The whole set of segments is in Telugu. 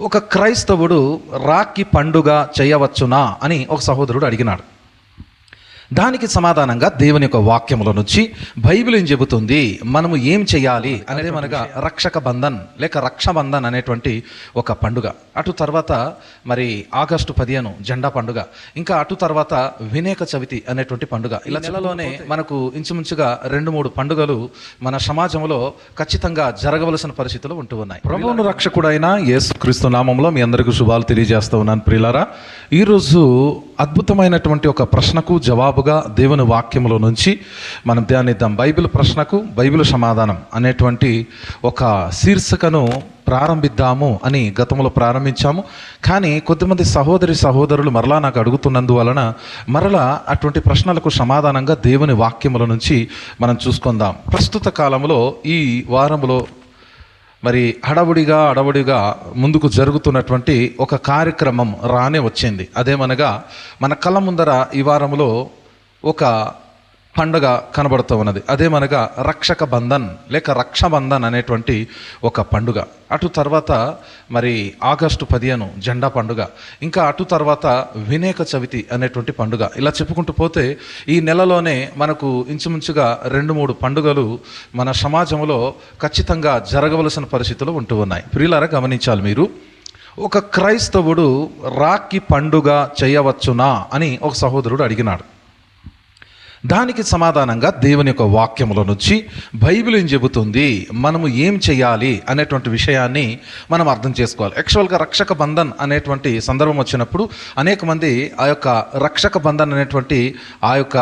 ఒక క్రైస్తవుడు రాఖీ పండుగ చేయవచ్చునా అని ఒక సహోదరుడు అడిగినాడు. దానికి సమాధానంగా దేవుని యొక్క వాక్యముల నుంచి బైబిల్ ఏం చెబుతుంది? మనము ఏం చేయాలి? అనేది మనగా రక్షక బంధన్ లేక రక్షబంధన్ అనేటువంటి ఒక పండుగ. అటు తర్వాత మరి ఆగస్టు పదిహేను జెండా పండుగ. ఇంకా అటు తర్వాత వినాయక చవితి అనేటువంటి పండుగ. ఇలా నెలలోనే మనకు ఇంచుమించుగా రెండు మూడు పండుగలు మన సమాజంలో ఖచ్చితంగా జరగవలసిన పరిస్థితులు ఉంటూ ఉన్నాయి. ప్రభువును రక్షకుడైన యేసు క్రీస్తు నామంలో మీ అందరికీ శుభాలు తెలియజేస్తూ ఉన్నాను ప్రియులారా. ఈరోజు అద్భుతమైనటువంటి ఒక ప్రశ్నకు జవాబుగా దేవుని వాక్యములో నుంచి మనం ధ్యానిద్దాం. బైబిల్ ప్రశ్నకు బైబిల్ సమాధానం అనేటువంటి ఒక శీర్షికను ప్రారంభిద్దాము అని గతంలో ప్రారంభించాము. కానీ కొద్దిమంది సహోదరి సహోదరులు మరలా నాకు అడుగుతున్నందువలన మరలా అటువంటి ప్రశ్నలకు సమాధానంగా దేవుని వాక్యముల నుంచి మనం చూసుకుందాం. ప్రస్తుత కాలంలో ఈ వారంలో మరి హడవుడిగా అడవుడిగా ముందుకు జరుగుతున్నటువంటి ఒక కార్యక్రమం రానే వచ్చింది. అదేమనగా మన కళ్ళ ముందర ఈ వారంలో ఒక పండుగ కనబడుతూ ఉన్నది. అదేమనగా రక్షక బంధన్ లేక రక్షబంధన్ అనేటువంటి ఒక పండుగ. అటు తర్వాత మరి ఆగస్టు పదిహేను జెండా పండుగ. ఇంకా అటు తర్వాత వినాయక చవితి అనేటువంటి పండుగ. ఇలా చెప్పుకుంటూ పోతే ఈ నెలలోనే మనకు ఇంచుమించుగా రెండు మూడు పండుగలు మన సమాజంలో ఖచ్చితంగా జరగవలసిన పరిస్థితులు ఉంటూ ఉన్నాయి. ప్రియులారా గమనించాలి మీరు. ఒక క్రైస్తవుడు రాఖీ పండుగ చేయవచ్చునా అని ఒక సహోదరుడు అడిగినాడు. దానికి సమాధానంగా దేవుని యొక్క వాక్యంలో నుంచి బైబిల్ ఏం చెబుతుంది? మనము ఏం చేయాలి? అనేటువంటి విషయాన్ని మనం అర్థం చేసుకోవాలి. యాక్చువల్గా రక్షక బంధన్ అనేటువంటి సందర్భం వచ్చినప్పుడు అనేక మంది ఆ యొక్క రక్షక బంధన్ అనేటువంటి ఆ యొక్క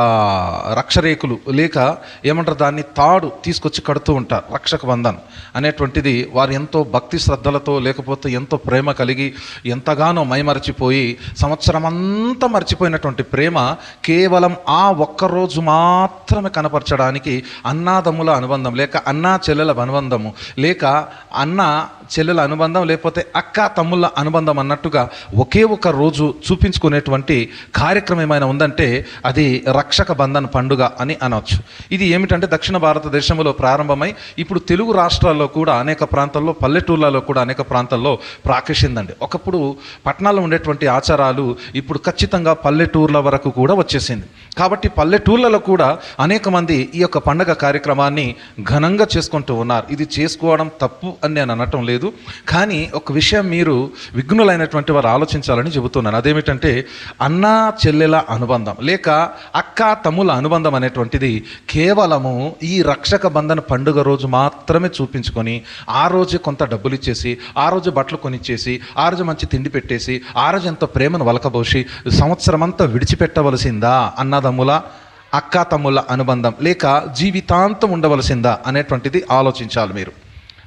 రక్షరేకులు లేక ఏమంటారు? దాన్ని తాడు తీసుకొచ్చి కడుతూ ఉంటారు. రక్షక బంధన్ అనేటువంటిది వారు ఎంతో భక్తి శ్రద్ధలతో లేకపోతే ఎంతో ప్రేమ కలిగి ఎంతగానో మైమరచిపోయి సంవత్సరం అంతా మర్చిపోయినటువంటి ప్రేమ కేవలం ఆ ఒక్క రోజు మాత్రమే కనపరచడానికి అన్నాదమ్ముల అనుబంధం లేక అన్నా చెల్లెల అనుబంధము లేక అన్న చెల్లెల అనుబంధం లేకపోతే అక్క తమ్ముళ్ళ అనుబంధం అన్నట్టుగా ఒకే ఒక రోజు చూపించుకునేటువంటి కార్యక్రమం ఏమైనా ఉందంటే అది రక్షక బంధన్ పండుగ అని అనవచ్చు ఇది ఏమిటంటే దక్షిణ భారతదేశంలో ప్రారంభమై ఇప్పుడు తెలుగు రాష్ట్రాల్లో కూడా అనేక ప్రాంతాల్లో పల్లెటూళ్ళలో కూడా అనేక ప్రాంతాల్లో ప్రాకసిందండి ఒకప్పుడు పట్టణాల్లో ఉండేటువంటి ఆచారాలు ఇప్పుడు ఖచ్చితంగా పల్లెటూర్ల వరకు కూడా వచ్చేసింది. కాబట్టి పల్లెటూళ్ళలో కూడా అనేక మంది ఈ యొక్క పండగ కార్యక్రమాన్ని ఘనంగా చేసుకుంటూ ఉన్నారు. ఇది చేసుకోవడం తప్పు అని నేను అనటం లేదు. లేదు. కానీ ఒక విషయం మీరు విఘ్నులైనటువంటి వారు ఆలోచించాలని చెబుతున్నాను. అదేమిటంటే అన్నా చెల్లెల అనుబంధం లేక అక్క తమ్ముల అనుబంధం అనేటువంటిది కేవలము ఈ రక్షక బంధన పండుగ రోజు మాత్రమే చూపించుకొని ఆ రోజే కొంత డబ్బులు ఇచ్చేసి ఆ రోజు బట్టలు కొనిచ్చేసి ఆ రోజు మంచి తిండి పెట్టేసి ఆ రోజు ఎంతో ప్రేమను వలకబోసి సంవత్సరం అంతా విడిచిపెట్టవలసిందా అన్నదమ్ముల అక్క తమ్ముళ్ళ అనుబంధం లేక జీవితాంతం ఉండవలసిందా అనేటువంటిది ఆలోచించాలి మీరు.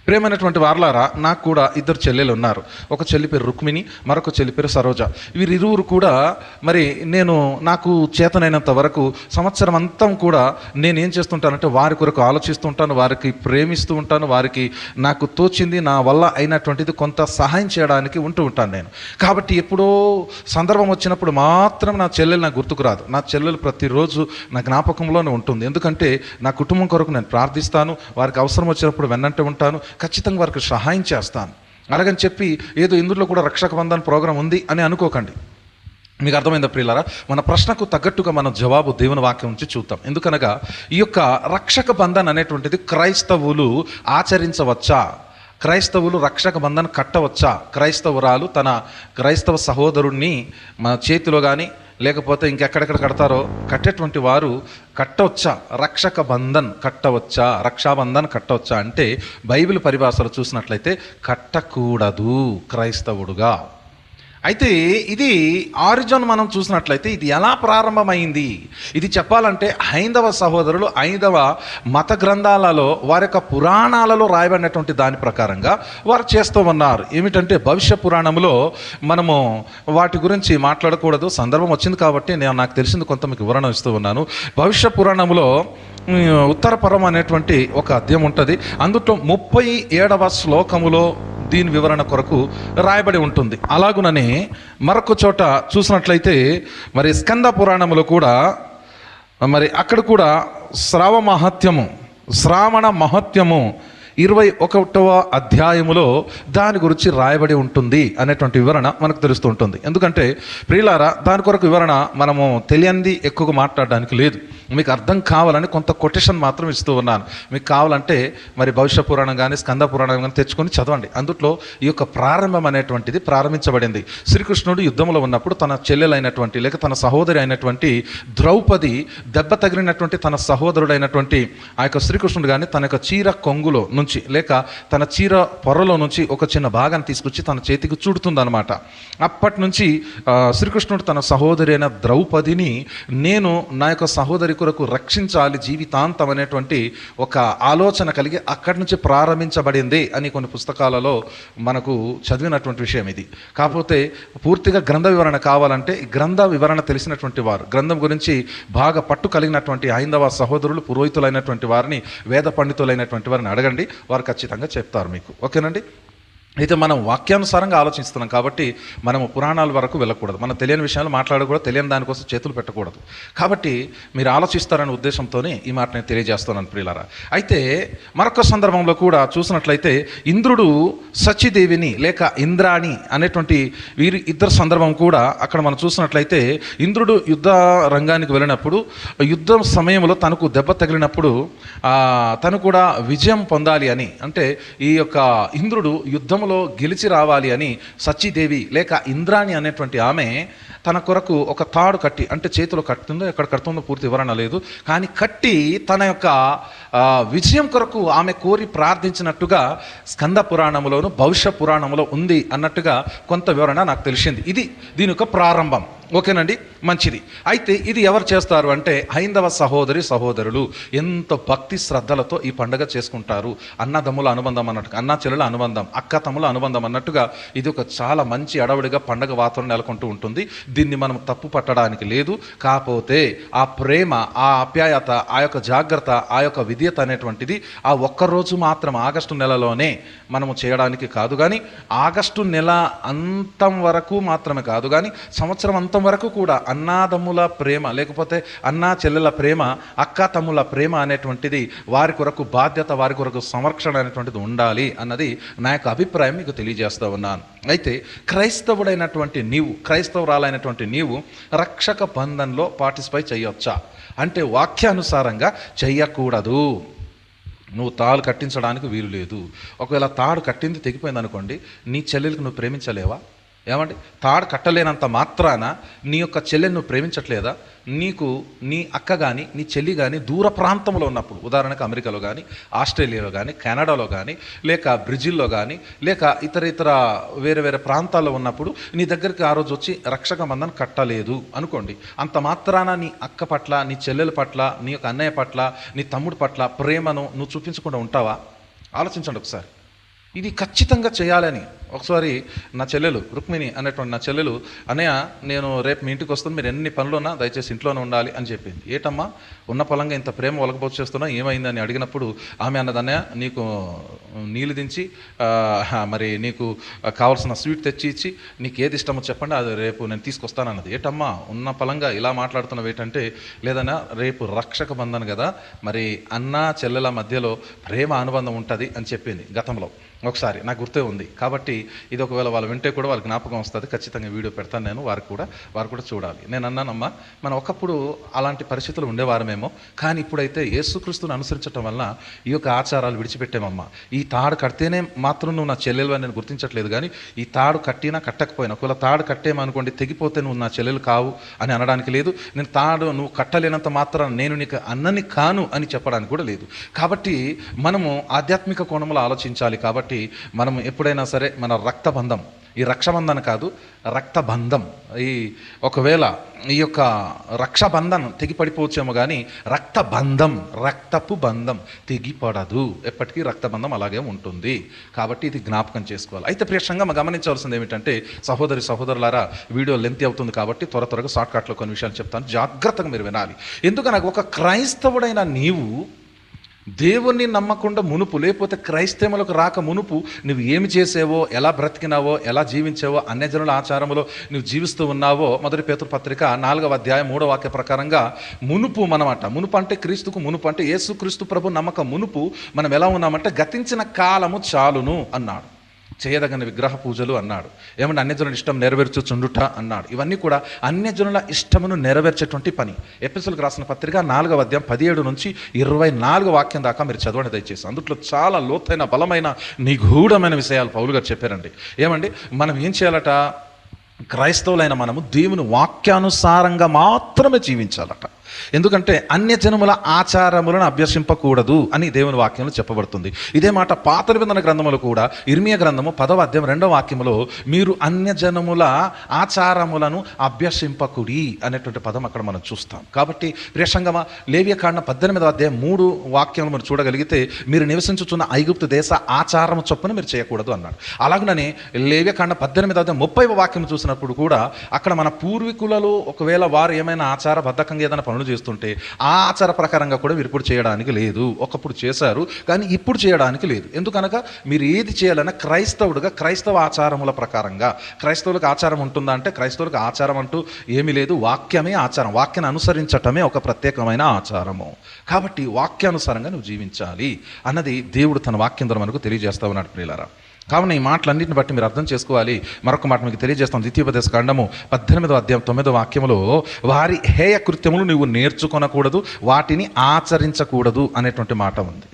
ప్రేమైనటువంటి వార్లారా నాకు కూడా ఇద్దరు చెల్లెలు ఉన్నారు. ఒక చెల్లి పేరు రుక్మిణి మరొక చెల్లి పేరు సరోజ. వీరిరువురు కూడా మరి నేను నాకు చేతనైనంత వరకు సంవత్సరం అంతా కూడా నేను ఏం చేస్తుంటానంటే వారి కొరకు ఆలోచిస్తుంటాను వారికి ప్రేమిస్తూ ఉంటాను వారికి నాకు తోచింది నా వల్ల అయినటువంటిది కొంత సహాయం చేయడానికి ఉంటూ ఉంటాను నేను. కాబట్టి ఎప్పుడో సందర్భం వచ్చినప్పుడు మాత్రం నా చెల్లెలు నాకు గుర్తుకు రాదు. నా చెల్లెలు ప్రతిరోజు నా జ్ఞాపకంలోనే ఉంటుంది. ఎందుకంటే నా కుటుంబం కొరకు నేను ప్రార్థిస్తాను వారికి అవసరం వచ్చినప్పుడు వెన్నంటే ఉంటాను ఖచ్చితంగా వారికి సహాయం చేస్తాను. అలాగని చెప్పి ఏదో ఇందులో కూడా రక్షక బంధన్ ప్రోగ్రాం ఉంది అని అనుకోకండి. మీకు అర్థమైందా ప్రియులారా? మన ప్రశ్నకు తగ్గట్టుగా మనం జవాబు దేవుని వాక్యం నుంచి చూద్దాం. ఎందుకనగా ఈ యొక్క రక్షక బంధన్ అనేటువంటిది క్రైస్తవులు ఆచరించవచ్చా? క్రైస్తవులు రక్షక బంధన్ కట్టవచ్చా? క్రైస్తవురాలు తన క్రైస్తవ సహోదరుణ్ణి మన చేతిలో కానీ లేకపోతే ఇంకెక్కడెక్కడ కడతారో? కట్టేటువంటి వారు కట్టవచ్చా? రక్షక బంధన్ కట్టవచ్చా? రక్షాబంధన్ కట్టవచ్చా? అంటే బైబిల్ పరిభాషలో చూసినట్లయితే కట్టకూడదు క్రైస్తవుడుగా. అయితే ఇది ఆరిజన్ మనం చూసినట్లయితే ఇది ఎలా ప్రారంభమైంది? ఇది చెప్పాలంటే హైందవ సహోదరులు హైందవ మత గ్రంథాలలో వారి యొక్క పురాణాలలో రాయబడినటువంటి దాని ప్రకారంగా వారు చేస్తూ ఉన్నారు. ఏమిటంటే భవిష్య పురాణంలో మనము వాటి గురించి మాట్లాడకూడదు. సందర్భం వచ్చింది కాబట్టి నేను నాకు తెలిసింది కొంత మీకు వివరణ ఇస్తూ ఉన్నాను. భవిష్య పురాణంలో ఉమ్, ఉత్తరపరం అనేటువంటి ఒక అధ్యాయం ఉంటుంది. అందులో ముప్పై ఏడవ శ్లోకములో దీని వివరణ కొరకు రాయబడి ఉంటుంది. అలాగుననే మరొక చోట చూసినట్లయితే మరి స్కంద పురాణములో కూడా మరి అక్కడ కూడా శ్రావ మహత్యము శ్రావణ మహత్యము ఇరవై ఒకటవ అధ్యాయములో దాని గురించి రాయబడి ఉంటుంది అనేటువంటి వివరణ మనకు తెలుస్తూ ఉంటుంది. ఎందుకంటే ప్రియులారా దాని కొరకు వివరణ మనము తెలియంది ఎక్కువగా మాట్లాడడానికి లేదు. మీకు అర్థం కావాలని కొంత కొటేషన్ మాత్రం ఇస్తూ ఉన్నాను. మీకు కావాలంటే మరి భవిష్య పురాణం కానీ స్కంద పురాణం కానీ తెచ్చుకొని చదవండి. అందుట్లో ఈ యొక్క ప్రారంభం అనేటువంటిది ప్రారంభించబడింది. శ్రీకృష్ణుడు యుద్ధంలో ఉన్నప్పుడు తన చెల్లెలైనటువంటి లేక తన సహోదరి అయినటువంటి ద్రౌపది దెబ్బ తగిలినటువంటి తన సహోదరుడైనటువంటి ఆ యొక్క శ్రీకృష్ణుడు కానీ తన యొక్క చీర కొంగులో నుంచి లేక తన చీర పొరలో నుంచి ఒక చిన్న భాగాన్ని తీసుకొచ్చి తన చేతికి చూడుతుందనమాట అప్పటి నుంచి శ్రీకృష్ణుడు తన సహోదరి అయిన ద్రౌపదిని నేను నా యొక్క సహోదరి కొరకు రక్షించాలి జీవితాంతం అనేటువంటి ఒక ఆలోచన కలిగి అక్కడి నుంచి ప్రారంభించబడింది అని కొన్ని పుస్తకాలలో మనకు చదివినటువంటి విషయం ఇది. కాకపోతే పూర్తిగా గ్రంథ వివరణ కావాలంటే గ్రంథ వివరణ తెలిసినటువంటి వారు గ్రంథం గురించి బాగా పట్టు కలిగినటువంటి హైందవ సహోదరులు పురోహితులైనటువంటి వారిని వేద పండితులైనటువంటి వారిని అడగండి. వారు ఖచ్చితంగా చెప్తారు మీకు. ఓకేనండి? అయితే మనం వాక్యానుసారంగా ఆలోచిస్తున్నాం కాబట్టి మనము పురాణాల వరకు వెళ్ళకూడదు. మనం తెలియని విషయాలు మాట్లాడకూడదు తెలియని దానికోసం చేతులు పెట్టకూడదు. కాబట్టి మీరు ఆలోచిస్తారనే ఉద్దేశంతోనే ఈ మాట నేను తెలియజేస్తున్నాను ప్రియులారా. అయితే మరొక సందర్భంలో కూడా చూసినట్లయితే ఇంద్రుడు సచిదేవిని లేక ఇంద్రాణి అనేటువంటి వీరి ఇద్దరు సందర్భం కూడా అక్కడ మనం చూసినట్లయితే ఇంద్రుడు యుద్ధ రంగానికి వెళ్ళినప్పుడు యుద్ధం సమయంలో తనకు దెబ్బ తగిలినప్పుడు తను కూడా విజయం పొందాలి అని అంటే ఈ యొక్క ఇంద్రుడు యుద్ధంలో గెలిచి రావాలి అని సచిదేవి లేక ఇంద్రాణి అనేటువంటి ఆమె తన కొరకు ఒక తాడు కట్టి అంటే చేతిలో కట్టుందో ఎక్కడ కడుతుందో పూర్తి వివరణ లేదు కానీ కట్టి తన యొక్క విజయం కొరకు ఆమె కోరి ప్రార్థించినట్టుగా స్కంద పురాణంలోను భవిష్య పురాణంలో ఉంది అన్నట్టుగా కొంత వివరణ నాకు తెలిసింది. ఇది దీని యొక్క ప్రారంభం. ఓకేనండి? మంచిది. అయితే ఇది ఎవరు చేస్తారు అంటే హైందవ సహోదరి సహోదరులు ఎంతో భక్తి శ్రద్ధలతో ఈ పండుగ చేసుకుంటారు. అన్నదమ్ముల అనుబంధం అన్నట్టుగా అన్న చెల్లెల అనుబంధం అక్క తమ్ముల అనుబంధం అన్నట్టుగా ఇది ఒక చాలా మంచి అడవుడిగా పండగ వాతావరణం నెలకొంటూ ఉంటుంది. దీన్ని మనం తప్పు పట్టడానికి లేదు. కాకపోతే ఆ ప్రేమ ఆ ఆప్యాయత ఆ యొక్క జాగ్రత్త ఆ యొక్క విధేయత అనేటువంటిది ఆ ఒక్కరోజు మాత్రం ఆగస్టు నెలలోనే మనము చేయడానికి కాదు. కానీ ఆగస్టు నెల అంతం వరకు మాత్రమే కాదు. కానీ సంవత్సరం అంతా వరకు కూడా అన్నాదమ్ముల ప్రేమ లేకపోతే అన్నా చెల్లెల ప్రేమ అక్క తమ్ముల ప్రేమ అనేటువంటిది వారి కొరకు బాధ్యత వారి కొరకు సంరక్షణ అనేటువంటిది ఉండాలి అన్నది నా యొక్క అభిప్రాయం మీకు తెలియజేస్తూ ఉన్నాను. అయితే క్రైస్తవుడైనటువంటి నీవు క్రైస్తవురాలైనటువంటి నీవు రక్షక బంధంలో పాటిస్పై చేయొచ్చా? అంటే వాక్యానుసారంగా చెయ్యకూడదు. నువ్వు తాడు కట్టించడానికి వీలు లేదు. ఒకవేళ తాడు కట్టింది తెగిపోయింది అనుకోండి నీ చెల్లెలకు నువ్వు ప్రేమించలేవా? ఏమండి తాడు కట్టలేనంత మాత్రాన నీ యొక్క చెల్లెని నువ్వు ప్రేమించట్లేదా? నీకు నీ అక్క కానీ నీ చెల్లి కానీ దూర ప్రాంతంలో ఉన్నప్పుడు ఉదాహరణకు అమెరికాలో కానీ ఆస్ట్రేలియాలో కానీ కెనడాలో కానీ లేక బ్రెజిల్లో కానీ లేక ఇతర ఇతర వేరే వేరే ప్రాంతాల్లో ఉన్నప్పుడు నీ దగ్గరికి ఆ రోజు వచ్చి రక్షక బంధం కట్టలేదు అనుకోండి. అంత మాత్రాన నీ అక్క పట్ల నీ చెల్లెల పట్ల నీ యొక్క అన్నయ్య పట్ల నీ తమ్ముడు పట్ల ప్రేమను నువ్వు చూపించకుండా ఉంటావా? ఆలోచించండి ఒకసారి. ఇది ఖచ్చితంగా చేయాలని ఒకసారి నా చెల్లెలు రుక్మిణి అనేటువంటి నా చెల్లెలు అన్నయ్య నేను రేపు మీ ఇంటికి వస్తాను మీరు ఎన్ని పనులున్నా దయచేసి ఇంట్లోనే ఉండాలి అని చెప్పింది. ఏటమ్మా ఉన్న పలంగా ఇంత ప్రేమ ఒలకపోతు చేస్తున్నా ఏమైందని అడిగినప్పుడు ఆమె అన్నది అన్నయ్య నీకు నీళ్ళు దించి మరి నీకు కావాల్సిన స్వీట్ తెచ్చి ఇచ్చి నీకు ఏది ఇష్టమో చెప్పండి అది రేపు నేను తీసుకొస్తాను అన్నది. ఏటమ్మా ఉన్న పలంగా ఇలా మాట్లాడుతున్నావు ఏంటంటే లేదన్నా రేపు రక్షక బంధన్ కదా మరి అన్న చెల్లెల మధ్యలో ప్రేమ అనుబంధం ఉంటుంది అని చెప్పింది గతంలో. ఒకసారి నాకు గుర్తే ఉంది. కాబట్టి ఇది ఒకవేళ వాళ్ళు వింటే కూడా వాళ్ళకి జ్ఞాపకం వస్తుంది. ఖచ్చితంగా వీడియో పెడతాను నేను వారు కూడా వారు కూడా చూడాలి. నేను అన్నానమ్మా మనం ఒకప్పుడు అలాంటి పరిస్థితులు ఉండేవారమేమో కానీ ఇప్పుడైతే యేసుక్రీస్తుని అనుసరించడం వలన ఈ యొక్క ఆచారాలు విడిచిపెట్టామమ్మా ఈ తాడు కడితేనే మాత్రం నువ్వు నా చెల్లెలు అని నేను గుర్తించట్లేదు కానీ ఈ తాడు కట్టినా కట్టకపోయినా ఒకవేళ తాడు కట్టేమనుకోండి తెగిపోతే నువ్వు నా చెల్లెలు కావు అని అనడానికి లేదు. నేను తాడు నువ్వు కట్టలేనంత మాత్రం నేను నీకు అన్నని కాను అని చెప్పడానికి కూడా లేదు. కాబట్టి మనము ఆధ్యాత్మిక కోణంలో ఆలోచించాలి కాబట్టి మనం ఎప్పుడైనా సరే మన మన రక్తబంధం. ఈ రక్షబంధన కాదు రక్తబంధం. ఈ ఒకవేళ ఈ యొక్క రక్షబంధం తెగిపడిపోవచ్చేమో కానీ రక్తబంధం రక్తపు బంధం తెగిపడదు. ఎప్పటికీ రక్తబంధం అలాగే ఉంటుంది. కాబట్టి ఇది జ్ఞాపకం చేసుకోవాలి. అయితే ప్రియక్షంగా మనం గమనించవలసింది ఏమిటంటే సహోదరి సహోదరులారా వీడియో లెంత్ అవుతుంది కాబట్టి త్వర త్వరగా షార్ట్కట్లో కొన్ని విషయాలు చెప్తాను. జాగ్రత్తగా మీరు వినాలి. ఎందుకనగా ఒక క్రైస్తవుడైన నీవు దేవుణ్ణి నమ్మకుండా మునుపు లేకపోతే క్రైస్తవులకు రాక మునుపు నువ్వు ఏమి చేసావో ఎలా బ్రతికినావో ఎలా జీవించావో అన్యజనుల ఆచారంలో నువ్వు జీవిస్తూ ఉన్నావో మొదటి పేతురు పత్రిక నాలుగవ అధ్యాయం మూడవ వాక్య ప్రకారంగా మునుపు మనమాట. మునుపు అంటే క్రీస్తుకు మునుపు అంటే యేసు క్రీస్తు ప్రభు నమ్మక మునుపు మనం ఎలా ఉన్నామంటే గతించిన కాలము చాలును అన్నాడు. చేయదగిన విగ్రహ పూజలు అన్నాడు. ఏమంటే అన్యజనుల ఇష్టం నెరవేర్చుచుండుట అన్నాడు. ఇవన్నీ కూడా అన్యజనుల ఇష్టమును నెరవేర్చేటువంటి పని. ఎపిసోడ్కి రాసిన పత్రిక నాలుగవ అధ్యాయం పదిహేడు నుంచి ఇరవై నాలుగు వాక్యం దాకా మీరు చదవండి దయచేసి. అందులో చాలా లోతైన బలమైన నిగూఢమైన విషయాలు పౌలు గారు చెప్పారండి. ఏమండి? మనం ఏం చేయాలట? క్రైస్తవులైన మనము దేవుని వాక్యానుసారంగా మాత్రమే జీవించాలట. ఎందుకంటే అన్య జనముల ఆచారములను అభ్యసింపకూడదు అని దేవుని వాక్యంలో చెప్పబడుతుంది. ఇదే మాట పాత నిబంధన గ్రంథములు కూడా ఇర్మియ గ్రంథము పదవ అధ్యాయం రెండవ వాక్యములో మీరు అన్యజనముల ఆచారములను అభ్యసింపకుడి అనేటువంటి పదం అక్కడ మనం చూస్తాం. కాబట్టి ప్రియసంగమ లేవ్యకాండ పద్దెనిమిదవ అధ్యాయం మూడు వాక్యములు మనం చూడగలిగితే మీరు నివసించుచున్న ఐగుప్తు దేశ ఆచారము చొప్పున మీరు చేయకూడదు అన్నాడు. అలాగనే లేవ్యకాండ పద్దెనిమిదవ అధ్యాయం ముప్పై వాక్యం చూసినప్పుడు కూడా అక్కడ మన పూర్వీకులలో ఒకవేళ వారు ఏమైనా ఆచార బద్ధకంగా ఏదైనా పనులు చేస్తుంటే ఆ ఆచార ప్రకారంగా కూడా వీరు ఇప్పుడు చేయడానికి లేదు. ఒకప్పుడు చేశారు కానీ ఇప్పుడు చేయడానికి లేదు. ఎందుకనగా మీరు ఏది చేయాలన్నా క్రైస్తవుడుగా క్రైస్తవ ఆచారముల ప్రకారంగా. క్రైస్తవులకు ఆచారం ఉంటుందా అంటే క్రైస్తవులకు ఆచారం అంటూ ఏమీ లేదు. వాక్యమే ఆచారం. వాక్యాన్ని అనుసరించటమే ఒక ప్రత్యేకమైన ఆచారము. కాబట్టి వాక్యానుసారంగా నువ్వు జీవించాలి. అన్నది దేవుడు తన వాక్యం ద్వారా మనకు తెలియజేస్తా ఉన్నాడు ప్రియులారా. కావున ఈ మాటలన్నింటిని బట్టి మీరు అర్థం చేసుకోవాలి. మరొక మాట మీకు తెలియజేస్తాం ద్వితీయోపదేశ కాండము పద్దెనిమిదో అధ్యాయం తొమ్మిదో వాక్యములో వారి హేయ కృత్యములు నువ్వు నేర్చుకొనకూడదు వాటిని ఆచరించకూడదు అనేటువంటి మాట ఉంది.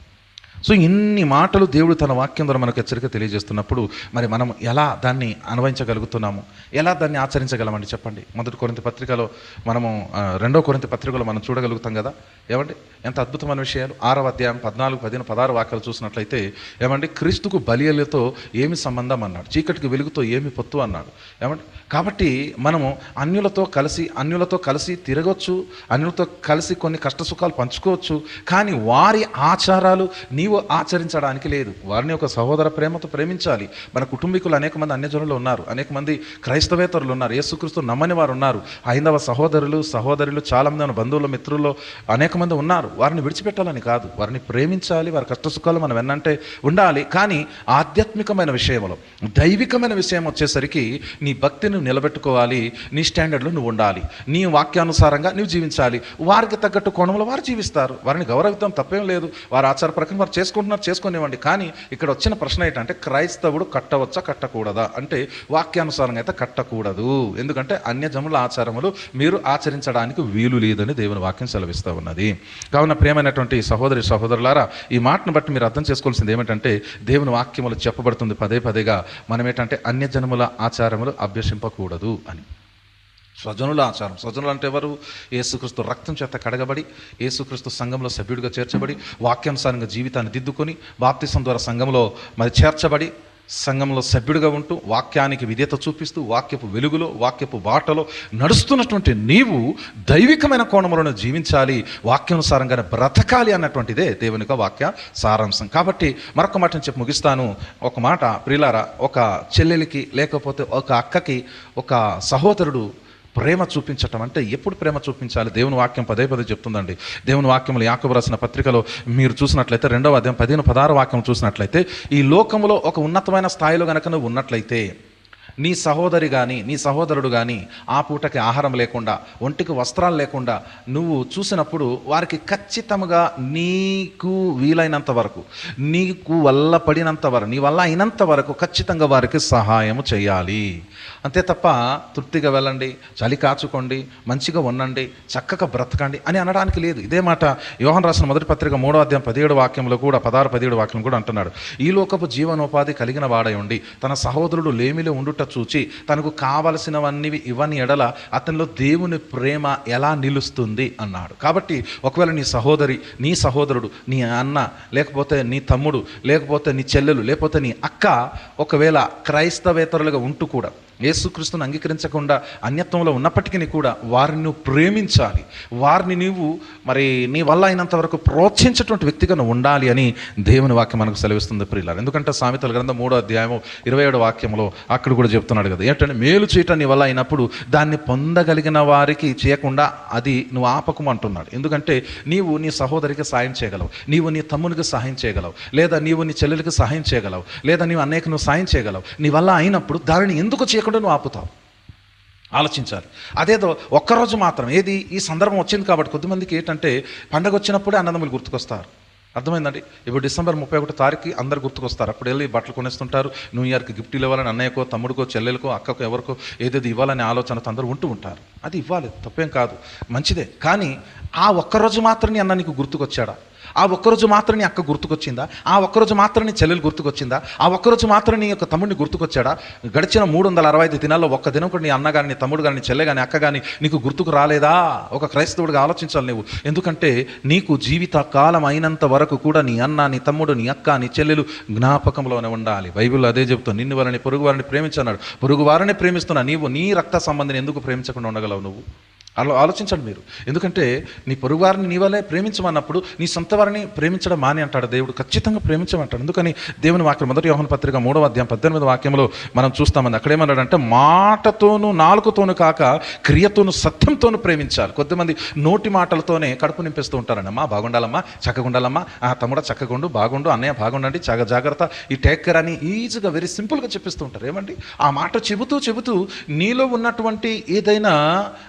సో ఇన్ని మాటలు దేవుడు తన వాక్యం ద్వారా మనకు హెచ్చరిక తెలియజేస్తున్నప్పుడు మరి మనం ఎలా దాన్ని అన్వయించగలుగుతున్నాము ఎలా దాన్ని ఆచరించగలమండి చెప్పండి? మొదటి కొరింత పత్రికలో మనము రెండో కొరింత పత్రికలో మనం చూడగలుగుతాం కదా? ఏమండి? ఎంత అద్భుతమైన విషయాలు. ఆరవ అధ్యాయం పద్నాలుగు పదిహేను పదహారు వాక్యాలు చూసినట్లయితే ఏమండి? క్రీస్తుకు బలియలతో ఏమి సంబంధం అన్నాడు. చీకటికి వెలుగుతో ఏమి పొత్తు అన్నాడు. ఏమండి? కాబట్టి మనము అన్యులతో కలిసి అన్యులతో కలిసి తిరగొచ్చు అన్యులతో కలిసి కొన్ని కష్ట సుఖాలు పంచుకోవచ్చు కానీ వారి ఆచారాలు నీవు ఆచరించడానికి లేదు. వారిని ఒక సహోదర ప్రేమతో ప్రేమించాలి. మన కుటుంబీకులు అనేక మంది అన్యజనులు ఉన్నారు. అనేక మంది క్రైస్తవేతరులు ఉన్నారు. యేసుక్రీస్తు నమ్మని వారు ఉన్నారు. హైందవ సహోదరులు సహోదరులు చాలామంది మన బంధువుల మిత్రులు అనేక మంది ఉన్నారు. వారిని విడిచిపెట్టాలని కాదు. వారిని ప్రేమించాలి. వారి కష్టసుఖాలు మనం వెన్నంటే ఉండాలి. కానీ ఆధ్యాత్మికమైన విషయంలో దైవికమైన విషయం వచ్చేసరికి నీ భక్తిని నిలబెట్టుకోవాలి. నీ స్టాండర్డ్లో నువ్వు ఉండాలి. నీ వాక్యానుసారంగా నువ్వు జీవించాలి. వారికి తగ్గట్టు కోణంలో వారు జీవిస్తారు. వారిని గౌరవితం తప్పేం లేదు. వారి ఆచార ప్రకారం వారు చేసుకుంటున్నారు చేసుకునేవ్వండి. కానీ ఇక్కడ వచ్చిన ప్రశ్న ఏంటంటే క్రైస్తవుడు కట్టవచ్చా కట్టకూడదా? అంటే వాక్యానుసారంగా అయితే కట్టకూడదు. ఎందుకంటే అన్య జముల ఆచారములు మీరు ఆచరించడానికి వీలు లేదని దేవుని వాక్యం సెలవిస్తూ ఉన్నది. కావున ప్రేమైనటువంటి సహోదరి సహోదరులారా ఈ మాటను బట్టి మీరు అర్థం చేసుకోవాల్సింది ఏమిటంటే దేవుని వాక్యములు చెప్పబడుతుంది పదే పదేగా మనం ఏంటంటే అన్య జనముల ఆచారములు అభ్యసింపకూడదు అని. స్వజనుల ఆచారం. స్వజనులు అంటే ఎవరు? యేసుక్రీస్తు రక్తం చేత కడగబడి యేసుక్రీస్తు సంఘంలో సభ్యుడిగా చేర్చబడి వాక్యానుసారంగా జీవితాన్ని దిద్దుకొని బాప్తిసం ద్వారా సంఘంలో మరి చేర్చబడి సంఘంలో సభ్యుడిగా ఉంటూ వాక్యానికి విధేత చూపిస్తూ వాక్యపు వెలుగులో వాక్యపు బాటలో నడుస్తున్నటువంటి నీవు దైవికమైన కోణములను జీవించాలి వాక్యానుసారంగానే బ్రతకాలి అన్నటువంటిదే దేవుని యొక్క వాక్య సారాంశం. కాబట్టి మరొక మాట చెప్పి ముగిస్తాను. ఒక మాట ప్రిలారా ఒక చెల్లెలికి లేకపోతే ఒక అక్కకి ఒక సహోదరుడు ప్రేమ చూపించటం అంటే ఎప్పుడు ప్రేమ చూపించాలి? దేవుని వాక్యం పదే పదే చెప్తుందండి. దేవుని వాక్యములు యాకబు రాసిన పత్రికలో మీరు చూసినట్లయితే రెండవ అధ్యాయం పదిహేను పదహారు వాక్యం చూసినట్లయితే ఈ లోకంలో ఒక ఉన్నతమైన స్థాయిలో కనుక నువ్వు ఉన్నట్లయితే నీ సహోదరి కానీ నీ సహోదరుడు కానీ ఆ పూటకి ఆహారం లేకుండా ఒంటికి వస్త్రాలు లేకుండా నువ్వు చూసినప్పుడు వారికి ఖచ్చితంగా నీకు వీలైనంత వరకు నీకు వల్ల పడినంత వరకు నీ వల్ల అయినంత వరకు ఖచ్చితంగా వారికి సహాయం చేయాలి. అంతే తప్ప తృప్తిగా వెళ్ళండి చలి కాచుకోండి మంచిగా ఉండండి చక్కగా బ్రతకండి అని అనడానికి లేదు. ఇదే మాట యోహన్ రాసిన మొదటి పత్రిక మూడో అధ్యాయం పదిహేడు వాక్యంలో కూడా పదహారు పదిహేడు వాక్యం కూడా అంటున్నాడు. ఈ లోకపు జీవనోపాధి కలిగిన వాడై ఉండి తన సహోదరుడు లేమిలో ఉండుట చూచి తనకు కావలసినవన్నీ ఇవ్వని ఎడల అతనిలో దేవుని ప్రేమ ఎలా నిలుస్తుంది అన్నాడు. కాబట్టి ఒకవేళ నీ సహోదరి నీ సహోదరుడు నీ అన్న లేకపోతే నీ తమ్ముడు లేకపోతే నీ చెల్లెలు లేకపోతే నీ అక్క ఒకవేళ క్రైస్తవేతరులుగా ఉంటూ కూడా యేసుక్రీస్తుని అంగీకరించకుండా అన్యత్వంలో ఉన్నప్పటికీ కూడా వారిని నువ్వు ప్రేమించాలి. వారిని నీవు మరి నీ వల్ల అయినంత వరకు ప్రోత్సహించేటువంటి వ్యక్తిగా నువ్వు ఉండాలి అని దేవుని వాక్యం మనకు సెలవిస్తుంది ప్రియులారు. ఎందుకంటే సామెతల గ్రంథం మూడో అధ్యాయం ఇరవై ఏడు వాక్యంలో అక్కడ కూడా చెప్తున్నాడు కదా ఏంటంటే మేలు చేయటం నీ వల్ల అయినప్పుడు దాన్ని పొందగలిగిన వారికి చేయకుండా అది నువ్వు ఆపకము అంటున్నాడు. ఎందుకంటే నీవు నీ సహోదరికి సాయం చేయగలవు నీవు నీ తమ్మునికి సహాయం చేయగలవు లేదా నీవు నీ చెల్లెలకి సహాయం చేయగలవు లేదా నీవు అన్నయ్యకు నువ్వు సాయం చేయగలవు. నీ వల్ల అయినప్పుడు దానిని ఎందుకు చేయకుండా నువ్వు ఆపుతావు. ఆలోచించాలి. అదేదో ఒక్కరోజు మాత్రం ఏది ఈ సందర్భం వచ్చింది కాబట్టి కొద్దిమందికి ఏంటంటే పండగ వచ్చినప్పుడే అన్నదమ్ములు గుర్తుకొస్తారు. అర్థమైందండి? ఇప్పుడు డిసెంబర్ ముప్పై ఒకటి తారీఖు అందరు గుర్తుకొస్తారు. అప్పుడు వెళ్ళి బట్టలు కొనేస్తుంటారు. న్యూ ఇయర్కి గిఫ్ట్లు ఇవ్వాలని అన్నయ్యకో తమ్ముడికో చెల్లెలకో అక్కకో ఎవరికో ఏదేది ఇవ్వాలనే ఆలోచనతో అందరూ ఉంటూ ఉంటారు. అది ఇవ్వాలి తప్పేం కాదు. మంచిదే. కానీ ఆ ఒక్కరోజు మాత్రం నీ అన్న నీకు గుర్తుకొచ్చాడా? ఆ ఒక్కరోజు మాత్రం నీ అక్క గుర్తుకొచ్చిందా? ఆ ఒక్కరోజు మాత్రం నీ చెల్లెలు గుర్తుకొచ్చిందా? ఆ ఒక్కరోజు మాత్రం నీ యొక్క తమ్ముడిని గుర్తుకొచ్చాడా? గడిచిన మూడు వందల అరవై ఐదు దినాల్లో ఒక్క దినం కూడా నీ అన్న కానీ నీ తమ్ముడు కానీ నీ చెల్లె కానీ అక్క కానీ నీకు గుర్తుకు రాలేదా? ఒక క్రైస్తవుడిగా ఆలోచించాలి నువ్వు. ఎందుకంటే నీకు జీవిత కాలం అయినంత వరకు కూడా నీ అన్న నీ తమ్ముడు నీ అక్క నీ చెల్లెలు జ్ఞాపకంలోనే ఉండాలి. బైబిల్ అదే చెప్తాను నిన్ను వారిని పొరుగు వారిని ప్రేమించన్నాడు. పొరుగు వారిని ప్రేమిస్తున్నా నీవు నీ రక్త సంబంధిని ఎందుకు ప్రేమించకుండా ఉండగలవు నువ్వు? అలా ఆలోచించండి మీరు. ఎందుకంటే నీ పొరుగువారిని నీ వల్లే ప్రేమించమన్నప్పుడు నీ సొంత వారిని ప్రేమించడం మాని అంటాడు దేవుడు. ఖచ్చితంగా ప్రేమించమంటాడు. ఎందుకని దేవుని వాక్యం మొదటి యోహన పత్రిక మూడవ అధ్యాయం పద్దెనిమిది వాక్యంలో మనం చూస్తామని అక్కడేమన్నాడంటే మాటతోనూ నాలుగుతోనూ కాక క్రియతోనూ సత్యంతోనూ ప్రేమించాలి. కొద్దిమంది నోటి మాటలతోనే కడుపు నింపేస్తూ ఉంటారనమ్మా బాగుండాలమ్మా చక్కగా ఉండాలమ్మా ఆ తమ్ముడ చక్కగుండు బాగుండు అన్నయ్య బాగుండండి చగ జాగ్రత్త ఈ టేక్ కేర్ అని ఈజీగా వెరీ సింపుల్గా చెప్పిస్తూ ఉంటారు. ఏమండి? ఆ మాట చెబుతూ చెబుతూ నీలో ఉన్నటువంటి ఏదైనా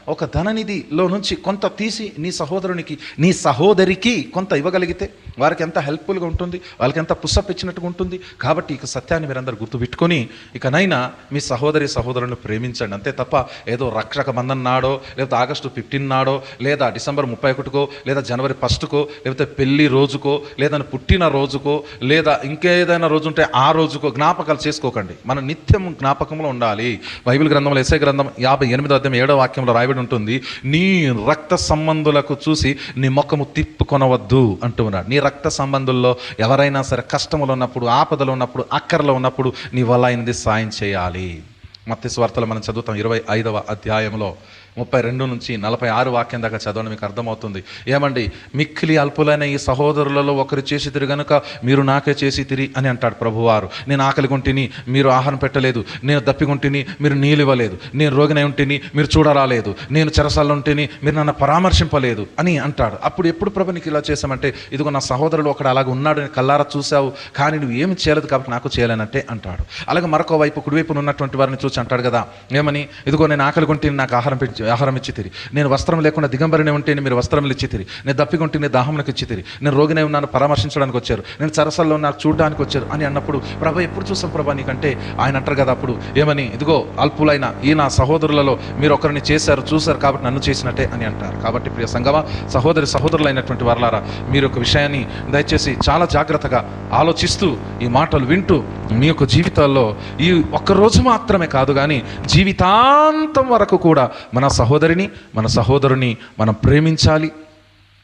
ఒక ధననిధిలో నుంచి కొంత తీసి నీ సహోదరునికి నీ సహోదరికి కొంత ఇవ్వగలిగితే వారికి ఎంత హెల్ప్ఫుల్గా ఉంటుంది వాళ్ళకి ఎంత పుస్సప్ ఇచ్చినట్టుగా ఉంటుంది. కాబట్టి ఇక సత్యాన్ని మీరందరూ గుర్తుపెట్టుకొని ఇకనైనా మీ సహోదరి సహోదరులను ప్రేమించండి. అంతే తప్ప ఏదో రక్షక బంధన్ నాడో లేకపోతే ఆగస్టు ఫిఫ్టీన్ నాడో లేదా డిసెంబర్ ముప్పై ఒకటికో లేదా జనవరి ఫస్ట్కో లేకపోతే పెళ్ళి రోజుకో లేదా పుట్టిన రోజుకో లేదా ఇంకేదైనా రోజు ఉంటే ఆ రోజుకో జ్ఞాపకాలు చేసుకోకండి. మన నిత్యం జ్ఞాపకంలో ఉండాలి. బైబిల్ గ్రంథంలో ఎస్ఐ గ్రంథం యాభై ఎనిమిదో అధ్యాయం ఏడో వాక్యంలో రాయబడి ఉంటుంది. నీ రక్త సంబంధులకు చూసి నీ ముఖము తిప్పుకొనవద్దు అంటూ ఉన్నాడు నీ రక్త సంబంధుల్లో ఎవరైనా సరే కష్టములు ఉన్నప్పుడు ఆపదలో ఉన్నప్పుడు అక్కర్లో ఉన్నప్పుడు నీ వల్ల అయినది సాయం చేయాలి. మత్స్య స్వార్థలు మనం చదువుతాం ఇరవై ఐదవ అధ్యాయంలో. ముప్పై రెండు నుంచి నలభై ఆరు వాక్యం దాకా చదవడం మీకు అర్థమవుతుంది. ఏమండి? మిక్కిలి అల్పులైన ఈ సహోదరులలో ఒకరు చేసి తిరి గనుక మీరు నాకే చేసి తిరి అని అంటాడు ప్రభువారు. నేను ఆకలి కొంటిని మీరు ఆహారం పెట్టలేదు. నేను దప్పికొంటిని మీరు నీళ్ళు ఇవ్వలేదు. నేను రోగినై ఉంటిని మీరు చూడరాలేదు. నేను చెరసాల్లో ఉంటేని మీరు నన్ను పరామర్శింపలేదు అని అంటాడు. అప్పుడు ఎప్పుడు ప్రభు నీకు ఇలా చేశామంటే ఇదిగో నా సహోదరుడు ఒకడు అలాగ ఉన్నాడు అని కల్లారా చూసావు కానీ నువ్వు ఏమి చేయలేదు కాబట్టి నాకు చేయలేనంటే అంటాడు. అలాగే మరొక వైపు కుడివైపున ఉన్నటువంటి వారిని చూసి అంటాడు కదా ఏమని? ఇదిగో నేను ఆకలి కొంటిని నాకు ఆహారం పెట్టి ఆహారం ఇచ్చి తిరి. నేను వస్త్రం లేకుండా దిగంబరినే ఉంటే మీరు వస్త్రములు ఇచ్చి తిరి. నేను దప్పికొంటే నేను దాహమునకు ఇచ్చి తిరి. నేను రోగినే ఉన్నాను పరామర్శించడానికి వచ్చారు. నేను సరసల్లో నాకు చూడడానికి వచ్చారు అని అన్నప్పుడు ప్రభ ఎప్పుడు చూసాం ప్రభా నీకంటే? ఆయన అంటారు కదా అప్పుడు ఏమని? ఇదిగో అల్పులైన ఈ నా సహోదరులలో మీరు ఒకరిని చేశారు చూశారు కాబట్టి నన్ను చేసినట్టే అని అంటారు. కాబట్టి ప్రియ సంగమ సహోదరి సహోదరులైనటువంటి వారలారా మీరు ఒక విషయాన్ని దయచేసి చాలా జాగ్రత్తగా ఆలోచిస్తూ ఈ మాటలు వింటూ మీ యొక్క జీవితాల్లో ఈ ఒక్కరోజు మాత్రమే కాదు కానీ జీవితాంతం వరకు కూడా మన సహోదరిని మన సహోదరుని మనం ప్రేమించాలి.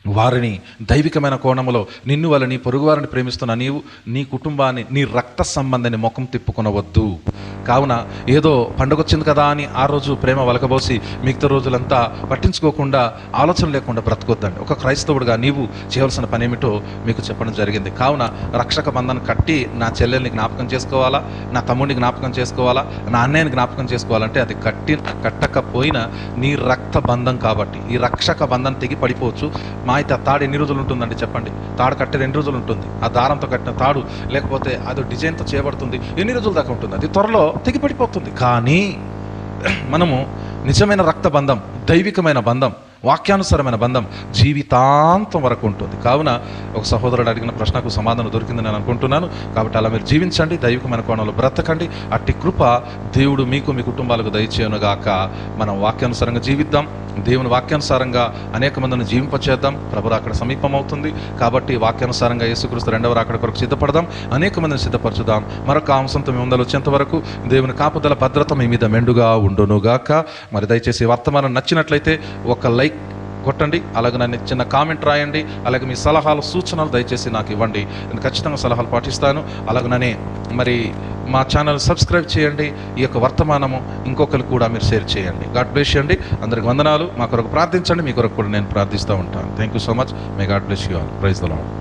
వారిని దైవికమైన కోణములో నిన్ను వాళ్ళని పొరుగువారిని ప్రేమిస్తున్న నీవు నీ కుటుంబాన్ని నీ రక్త సంబంధాన్ని ముఖం తిప్పుకునవద్దు. కావున ఏదో పండుగ వచ్చింది కదా అని ఆ రోజు ప్రేమ వలకబోసి మిగతా రోజులంతా పట్టించుకోకుండా ఆలోచన లేకుండా బ్రతకొద్దండి. ఒక క్రైస్తవుడిగా నీవు చేయవలసిన పని ఏమిటో మీకు చెప్పడం జరిగింది. కావున రక్షక బంధన కట్టి నా చెల్లెల్ని జ్ఞాపకం చేసుకోవాలా? నా తమ్ముడిని జ్ఞాపకం చేసుకోవాలా? నా అన్నయ్యని జ్ఞాపకం చేసుకోవాలంటే అది కట్టి కట్టకపోయినా నీ రక్త బంధం కాబట్టి ఈ రక్షక బంధం తెగి పడిపోవచ్చు. మా అయితే ఆ తాడు ఎన్ని రోజులు ఉంటుందండి చెప్పండి? తాడు కట్టే ఎన్ని రోజులు ఉంటుంది. ఆ దారంతో కట్టిన తాడు లేకపోతే అది డిజైన్తో చేయబడుతుంది. ఎన్ని రోజుల దాకా ఉంటుంది? అది త్వరలో తెగిపడిపోతుంది. కానీ మనము నిజమైన రక్త బంధం దైవికమైన బంధం వాక్యానుసారమైన బంధం జీవితాంతం వరకు ఉంటుంది. కావున ఒక సహోదరుడు అడిగిన ప్రశ్నకు సమాధానం దొరికిందని నేను అనుకుంటున్నాను. కాబట్టి అలా మీరు జీవించండి దైవికమైన కోణంలో బ్రతకండి. అట్టి కృప దేవుడు మీకు మీ కుటుంబాలకు దయచేయనుగాక. మనం వాక్యానుసారంగా జీవిద్దాం. దేవుని వాక్యానుసారంగా అనేక మందిని జీవింపచేద్దాం. ప్రభు అక్కడ సమీపం అవుతుంది కాబట్టి వాక్యానుసారంగా యేసుక్రీస్తు రెండవ అక్కడ కొరకు సిద్ధపడదాం. అనేక మందిని సిద్ధపరచుదాం. మరొక అంశంతో మీ ముందలు వచ్చేంత వరకు దేవుని కాపుదల భద్రత మీ మీద మెండుగా ఉండునుగాక. మరి దయచేసి వర్తమానం నచ్చినట్లయితే ఒక లైక్ కొట్టండి అలాగే నన్ను చిన్న కామెంట్ రాయండి అలాగే మీ సలహాలు సూచనలు దయచేసి నాకు ఇవ్వండి. నేను ఖచ్చితంగా సలహాలు పాటిస్తాను. అలాగనే మరి మా ఛానల్ సబ్స్క్రైబ్ చేయండి. ఈ యొక్క వర్తమానము ఇంకొకరు కూడా మీరు షేర్ చేయండి. గాడ్ బ్లెస్ చేయండి అందరికి వందనాలు. మా కొరకు ప్రార్థించండి. మీ కొరకు కూడా నేను ప్రార్థిస్తూ ఉంటాను. Thank you so much may God bless you all praise the Lord